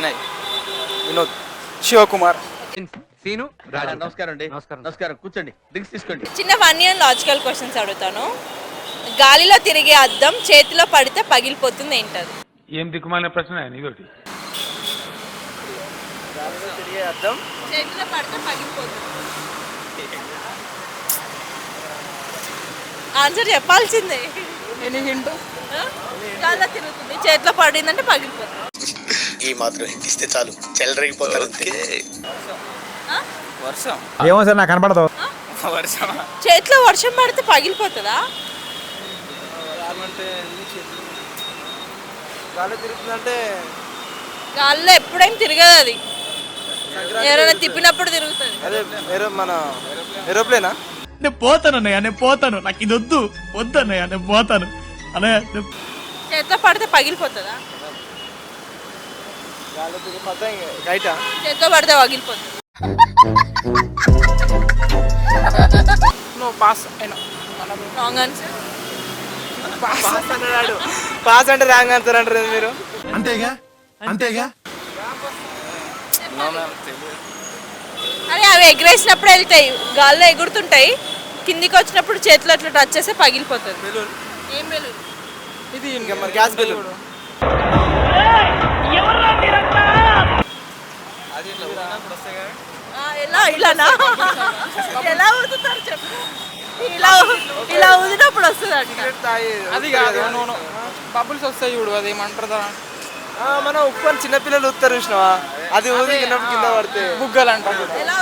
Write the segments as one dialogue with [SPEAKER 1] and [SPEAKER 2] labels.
[SPEAKER 1] Vinay.
[SPEAKER 2] Vinod. Shivakumar.
[SPEAKER 3] Scene
[SPEAKER 1] నమస్కారం అండి.
[SPEAKER 3] నమస్కారం.
[SPEAKER 1] నమస్కారం. కూర్చోండి. డ్రింక్స్ తీసుకోండి.
[SPEAKER 4] చిన్న ఫన్నీ అండ్ లాజికల్ క్వశ్చన్స్ అడుగుతాను. గాలిలో తిరిగే అద్దం చేతిలో పడితే పగిలిపోతుంది ఏంటది?
[SPEAKER 5] ఏం దిక్కుమాలిన ప్రశ్న? ఇదొకటి
[SPEAKER 2] తిరిగే అర్థం
[SPEAKER 4] చేతిలో పడితే పగిలిపోతుంది. ఆన్సర్ చెప్పాల్సిందే? గాలిలో తిరుగుతుంది. చేతిలో పడిందంటే పగిలిపోతుంది.
[SPEAKER 6] ఈ మాత్రం హింట్ ఇస్తే చాలు. అంతే?
[SPEAKER 2] వర్షం.
[SPEAKER 7] ఏమో సార్ నాకు కనపడదు.
[SPEAKER 2] వర్షం
[SPEAKER 4] చేతిలో వర్షం పడితే పగిలిపోతుందా?
[SPEAKER 2] అంటే గాలి తిరుగుతుందంటే
[SPEAKER 4] గాలిలో ఎప్పుడైనా తిరగదు అది. ఎవరైనా తిప్పినప్పుడు తిరుగుతుంది.
[SPEAKER 2] అదే ఏరో మన ఏరోప్లేనా?
[SPEAKER 8] నేను పోతాను అన్నయ్య నేను పోతాను. నాకు ఇది వద్దు. వద్దు అన్నయ్య నేను పోతాను. అన్నయ్య నేను-
[SPEAKER 4] చేతిలో పడితే పగిలిపోతుందా?
[SPEAKER 2] గాలి తిరిగి మొత్తం గైటా
[SPEAKER 4] చేతిలో పడితే పగిలిపోతుంది
[SPEAKER 9] పాస్ అయినా
[SPEAKER 4] రాంగ్ ఆన్సర్
[SPEAKER 2] పాస్ అంటాడు పాస్ అంటే రాంగ్ ఆన్సర్ అంటారు మీరు.
[SPEAKER 7] అంతేగా? అంతేగా?
[SPEAKER 4] అరే అవి ఎగరేసినప్పుడు వెళ్తాయి. గాల్లో ఎగురుతుంటాయి. కిందికి వచ్చినప్పుడు చేతిలో అట్లా టచ్ చేస్తే పగిలిపోతుంది.
[SPEAKER 2] బెలూన్.
[SPEAKER 4] ఏం బెలూన్?
[SPEAKER 2] ఇది ఇంకా మరి గ్యాస్ బెలూన్.
[SPEAKER 4] ఎలా? ఇలానా? ఎలా ఊదుతారు చెప్పు. ఇలా ఇలా ఊదినప్పుడు వస్తుంది
[SPEAKER 9] అది కాదు నూనె బబుల్స్ వస్తాయి చూడు అది ఏమంటారు
[SPEAKER 2] మన ఉప్పు అని చిన్నపిల్లలు ఉత్తారు చూసినావా? అది ఊది కింద పడితే.
[SPEAKER 9] బుగ్గలు అంటారు
[SPEAKER 4] ఎలా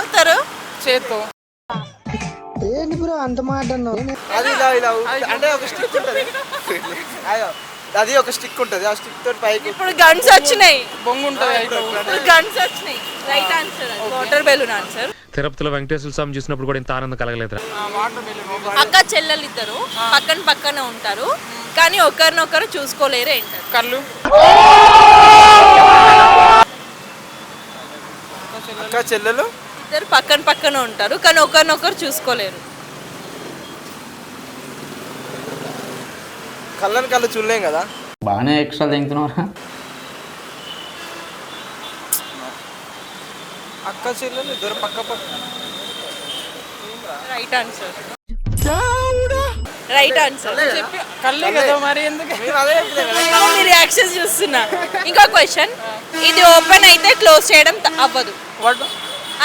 [SPEAKER 9] చేత్తో.
[SPEAKER 2] అది ఇలా ఇలా అంటే ఒక స్టిక్ ఉంటుంది. అయ్యో. అది ఒక స్టిక్ ఉంటుంది. ఆ స్టిక్ తోటి పైకి
[SPEAKER 4] ఇప్పుడు గన్స్ వచ్చినాయి.
[SPEAKER 9] బొంగు ఉంటుంది.
[SPEAKER 4] గన్స్ వచ్చినాయి. Right answer water balloon answer
[SPEAKER 3] తిరుపతిలో వెంకటేశ్వర స్వామి చూసినప్పుడు కూడా ఇంత ఆనందం
[SPEAKER 9] బెలూన్
[SPEAKER 4] అక్క చెల్లెలు ఇద్దరు పక్కన పక్కన ఉంటారు. కానీ ఒకరినొకరు చూసుకోలేరు ఏంటారు
[SPEAKER 9] కళ్ళు.
[SPEAKER 2] అక్క చెల్లెలు.
[SPEAKER 4] ఇద్దరు పక్కన పక్కన ఉంటారు కానీ ఒకరినొకరు చూసుకోలేరు.
[SPEAKER 2] కళ్ళని కళ్ళు చూడలేం కదా.
[SPEAKER 1] బాగానే ఎక్స్ట్రా తింటున్నారా
[SPEAKER 2] అక్క చెల్లెలు ఇద్దరు పక్క పక్క.
[SPEAKER 4] రైట్ ఆన్సర్ రైట్ ఆన్సర్ చెప్పి
[SPEAKER 9] కళ్ళే కదా మరి ఎందుకు?
[SPEAKER 2] అదే.
[SPEAKER 4] మీ చూస్తున్నా. ఇంకో క్వశ్చన్ ఇది ఓపెన్ అయితే క్లోజ్ చేయడం అవ్వదు.
[SPEAKER 9] వాట్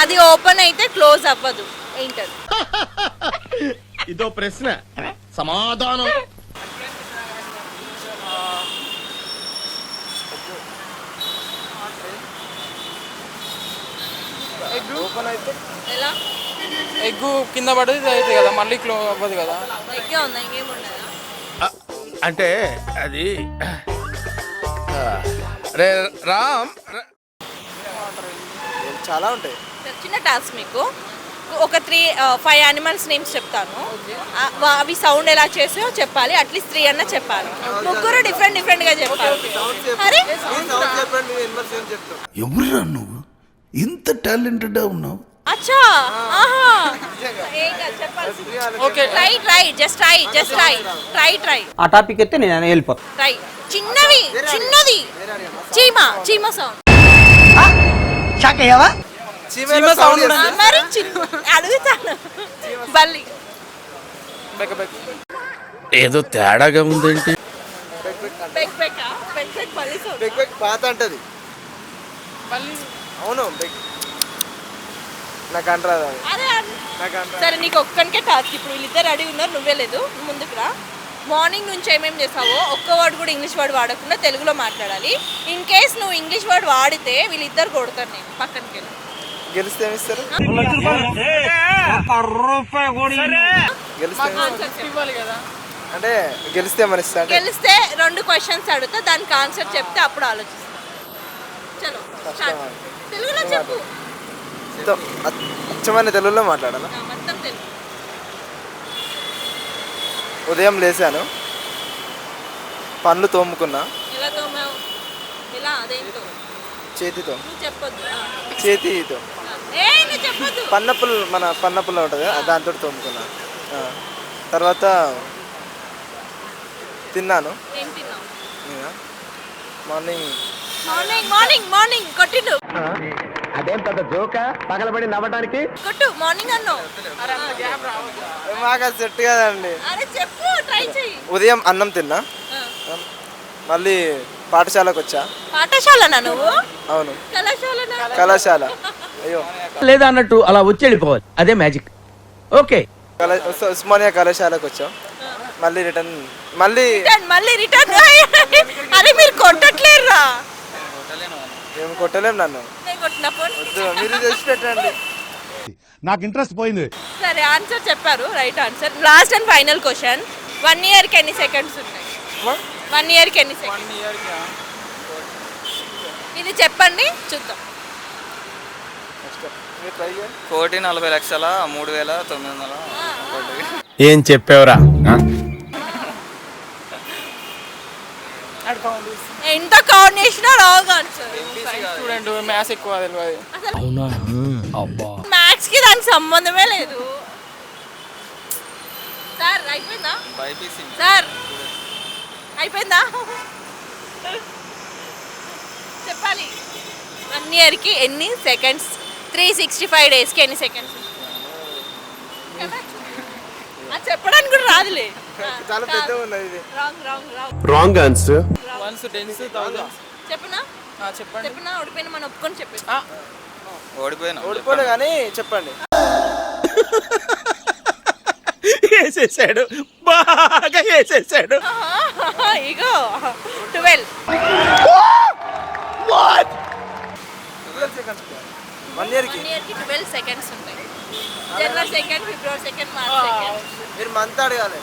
[SPEAKER 4] అది ఓపెన్ అయితే క్లోజ్ అవ్వదు. ఏంటది?
[SPEAKER 6] ఇదో ప్రశ్న. సమాధానం.
[SPEAKER 9] ఎగ్
[SPEAKER 2] ఓపెన్ అయితే
[SPEAKER 4] ఎలా?
[SPEAKER 9] ఎగ్ కింద పడేది ఇది అవుతుంది కదా మళ్ళీ క్లో అవ్వదు కదా.
[SPEAKER 4] ఎగ్గే ఉందా? ఇంకేముండదా
[SPEAKER 6] అంటే అది రే రామ్
[SPEAKER 2] చాలా ఉంటాయి.
[SPEAKER 4] చిన్న టాస్క్ మీకు. ఒక త్రీ ఫైవ్ యానిమల్స్ నేమ్స్ చెప్తాను. అవి సౌండ్ ఎలా చేసాయో చెప్పాలి. అట్లీస్ట్ త్రీ అన్న చెప్పాలి. ముగ్గురు డిఫరెంట్ డిఫరెంట్గా చెప్పాలి. అరే?
[SPEAKER 7] ఎవరురా నువ్వు? ఇంత టాలెంటెడ్ ఉన్నావు?
[SPEAKER 4] అచ్చా! ఆహా! ఏం కాదు చెప్పాల్సింది?
[SPEAKER 9] Okay.
[SPEAKER 4] Try try just try just try. Try try.
[SPEAKER 8] ఆ టాపిక్ ఎత్తే నేను వెళ్ళిపోతాను
[SPEAKER 4] ట్రై. చిన్నవి చిన్నది. చీమ చీమ సౌండ్
[SPEAKER 2] చీమ సౌండ్
[SPEAKER 4] మరి చిన్న అడుగుతాను. బల్లి.
[SPEAKER 6] ఏదో తేడాగా ఉందేంటి?
[SPEAKER 4] బెక్ బెక్ బెక్ బెక్ బల్లి సౌండ్
[SPEAKER 2] బెక్ బెక్ పాత అంటది.
[SPEAKER 9] మళ్ళీ
[SPEAKER 2] అవును నాకు అంటరాదు అది.
[SPEAKER 4] అన్-
[SPEAKER 2] నాకు
[SPEAKER 4] సరే నీకు ఒక్కనికే టాస్క్ ఇప్పుడు వీళ్ళిద్దరు అడిగి ఉన్నారు నువ్వే లేదు ముందుకు రా. మార్నింగ్ నుంచి ఏమేమి చేసావో ఒక్క వర్డ్ కూడా ఇంగ్లీష్ వర్డ్ వాడకుండా తెలుగులో మాట్లాడాలి. ఇన్ కేస్ నువ్వు ఇంగ్లీష్ వర్డ్ వాడితే వీళ్ళిద్దరు కొడతారు నేను పక్కనకి వెళ్ళి
[SPEAKER 2] గెలిస్తే ఏమిస్తారు గెలిస్తే
[SPEAKER 4] మాకు ఆన్సర్ చెప్పు.
[SPEAKER 9] ఇవ్వాలి కదా.
[SPEAKER 2] అంటే గెలిస్తే ఏమని ఇస్తా అంటే
[SPEAKER 4] గెలిస్తే రెండు క్వశ్చన్స్ అడుగుతా దానికి ఆన్సర్ చెప్తే అప్పుడు ఆలోచిస్తా. తెలుగులో చెప్పు.
[SPEAKER 2] అచ్చమైన తెలుగులో మాట్లాడాలా?
[SPEAKER 4] ఆ, మొత్తం తెలుగు.
[SPEAKER 2] ఉదయం లేచాను. పనులు తోముకున్నా.
[SPEAKER 4] ఎలా తోమావు? ఎలా? అదేంటో.
[SPEAKER 2] చేతితో.
[SPEAKER 4] చెప్పొద్దు.
[SPEAKER 2] చేతితో. పన్నప్పులు మన పన్నప్పులు ఉంటుంది దాంతో తోముకున్నా. తర్వాత తిన్నాను. మార్నింగ్
[SPEAKER 4] మార్నింగ్ మార్నింగ్ మార్నింగ్ కొట్టిండు.
[SPEAKER 6] అదేం పెద్ద జోక? పగలబడి నవ్వడానికి
[SPEAKER 4] కొట్టు మార్నింగ్
[SPEAKER 2] మాకు అది సెట్ కదండి.
[SPEAKER 4] అరే చెప్పు ట్రై చెయ్యి.
[SPEAKER 2] ఉదయం అన్నం తిన్నా. మళ్ళీ పాఠశాలకు వచ్చా.
[SPEAKER 4] పాఠశాలనా నువ్వు?
[SPEAKER 2] అవును.
[SPEAKER 4] కళాశాలనా?
[SPEAKER 2] కళాశాల. అయ్యో.
[SPEAKER 1] లేదా అన్నట్టు అలా వచ్చి వెళ్ళిపోవాలి అదే మ్యాజిక్ ఓకే
[SPEAKER 2] కళా ఉస్- ఉస్మానియా కళాశాలకు వచ్చాం. మళ్ళీ రిటర్న్ మళ్ళీ
[SPEAKER 4] రిటర్న్ మళ్ళీ రిటర్న్ అరే మీరు కొట్టట్లేరురా.
[SPEAKER 2] మేము కొట్టలేం నన్ను. వద్దు, మీరు చేసి పెట్టండి.
[SPEAKER 7] నాకు ఇంట్రెస్ట్ పోయింది.
[SPEAKER 4] సరే ఆన్సర్ చెప్పారు. Right answer. Last and final question one ఇయర్కి ఎన్ని సెకండ్స్ ఉన్నాయి? వన్ ఇయర్కి ఎన్ని సెకండ్స్ ఇది చెప్పండి చూద్దాం.
[SPEAKER 9] కోటి నలభై లక్షల మూడు వేల తొమ్మిది వందల
[SPEAKER 6] ఏం చెప్పావురా?
[SPEAKER 4] ఎంత చేసినా రాంగ్ ఆన్సర్
[SPEAKER 9] స్టూడెంట్ మ్యాథ్స్ ఎక్కువ తెలియదు.
[SPEAKER 4] అసలు మ్యాథ్స్కి దానికి సంబంధమే లేదు. సార్ అయిపోయిందా? సార్ అయిపోయిందా? చెప్పాలి. వన్ ఇయర్కి ఎన్ని సెకండ్స్ త్రీ సిక్స్టీ ఫైవ్ డేస్కి ఎన్ని సెకండ్స్ చెప్పడానికి కూడా రాదులే.
[SPEAKER 2] చాలా పెద్దగా ఉన్నది ఇది.
[SPEAKER 4] Wrong wrong wrong
[SPEAKER 6] wrong answer
[SPEAKER 9] ones tens thousand
[SPEAKER 4] చెప్పనా?
[SPEAKER 9] చెప్పండి.
[SPEAKER 4] చెప్పనా? ఓడిపోయిన మనం ఒప్పుకొని చెప్పేసి
[SPEAKER 9] ఓడిపోయినా?
[SPEAKER 2] ఓడిపోలే కానీ చెప్పండి.
[SPEAKER 6] వేసేసాడు. బాగా వేసేసాడు.
[SPEAKER 4] ఇగో ట్వెల్వ్
[SPEAKER 2] వన్
[SPEAKER 4] వన్ ఇయర్కి ట్వెల్వ్ సెకండ్స్ ఉంటాయి January second February second March second
[SPEAKER 2] మీరు మంత్ అడగాలి.